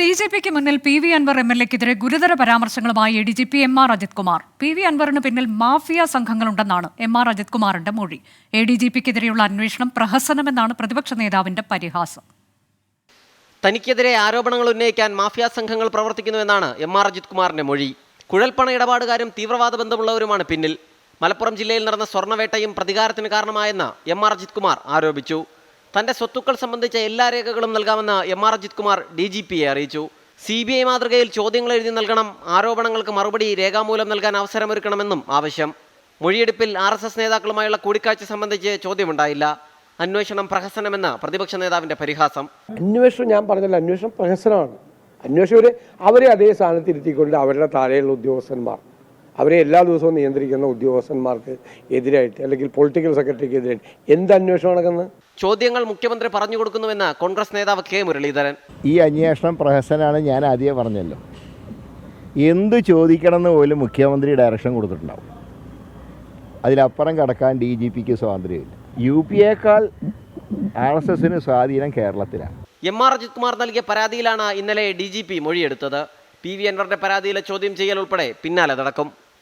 D G പിക്ക് മുന്നിൽ P V Anvar M L എക്കെതിരെ ഗുരുതര പരാമർശങ്ങളുമായി D G P M R Ajith Kumar. P V അൻവറിന് പിന്നിൽ mafia സംഘങ്ങളുണ്ടെന്നാണ് എം ആർ അജിത് കുമാറിന്റെ മൊഴി. എ ഡി ജി പിക്കെതിരെയുള്ള അന്വേഷണം പ്രഹസനമെന്നാണ് പ്രതിപക്ഷ നേതാവിന്റെ പരിഹാസം. തനിക്കെതിരെ ആരോപണങ്ങൾ ഉന്നയിക്കാൻ മാഫിയ സംഘങ്ങൾ പ്രവർത്തിക്കുന്നുവെന്നാണ് എം ആർ അജിത് കുമാറിന്റെ മൊഴി. കുഴൽപ്പണ ഇടപാടുകാരും തീവ്രവാദ ബന്ധമുള്ളവരുമാണ് പിന്നിൽ. മലപ്പുറം ജില്ലയിൽ നടന്ന സ്വർണവേട്ടയും പ്രതികാരത്തിന് കാരണമായെന്ന് എം ആർ അജിത് കുമാർ ആരോപിച്ചു. തന്റെ സ്വത്തുക്കൾ സംബന്ധിച്ച എല്ലാ രേഖകളും നൽകാമെന്ന് M R Ajith Kumar D G പിയെ അറിയിച്ചു. സി ബി ഐ മാതൃകയിൽ ചോദ്യങ്ങൾ എഴുതി നൽകണം ആരോപണങ്ങൾക്ക് മറുപടി രേഖാമൂലം നൽകാൻ അവസരമൊരുക്കണമെന്നും ആവശ്യം. മൊഴിയെടുപ്പിൽ ആർ എസ് എസ് നേതാക്കളുമായുള്ള കൂടിക്കാഴ്ച സംബന്ധിച്ച് ചോദ്യമുണ്ടായില്ല. അന്വേഷണം പ്രഹസനമെന്ന് പ്രതിപക്ഷ നേതാവിന്റെ പരിഹാസം. അന്വേഷണം ഞാൻ പറഞ്ഞല്ലോ അന്വേഷണം പ്രഹസനമാണ്. അന്വേഷകർ അവരെ അതേ സ്ഥാനത്ത് ഇരുത്തിക്കൊണ്ട് അവരുടെ താഴെയുള്ള ഉദ്യോഗസ്ഥന്മാർ അവരെ എല്ലാ ദിവസവും നിയന്ത്രിക്കുന്ന ഉദ്യോഗസ്ഥന്മാർക്ക് എതിരായിട്ട് അല്ലെങ്കിൽ പൊളിറ്റിക്കൽ സെക്രട്ടറിക്ക് എതിരായിട്ട് എന്ത് അന്വേഷണം നടക്കുന്നത് ചോദ്യങ്ങൾ മുഖ്യമന്ത്രി പറഞ്ഞു കൊടുക്കുന്നുവെന്ന് കോൺഗ്രസ് നേതാവ് കെ മുരളീധരൻ. ഈ അന്വേഷണം പ്രഹസനാണ് ഞാൻ ആദ്യമേ പറഞ്ഞല്ലോ. എന്ത് ചോദിക്കണമെന്ന് പോലും മുഖ്യമന്ത്രി ഡയറക്ഷൻ കൊടുത്തിട്ടുണ്ടാവും. അതിലപ്പുറം കടക്കാൻ ഡി ജി പിക്ക് സ്വാതന്ത്ര്യമില്ല. യു പി എക്കാൾ ആർ എസ് എസിന് സ്വാധീനം കേരളത്തിലാണ്. എം ആർ അജിത് കുമാർ നൽകിയ പരാതിയിലാണ് ഇന്നലെ ഡി ജി പി മൊഴിയെടുത്തത്. പി വി അൻവറിന്റെ പരാതിയിലെ ചോദ്യം ചെയ്യൽ ഉൾപ്പെടെ പിന്നാലെ നടക്കും.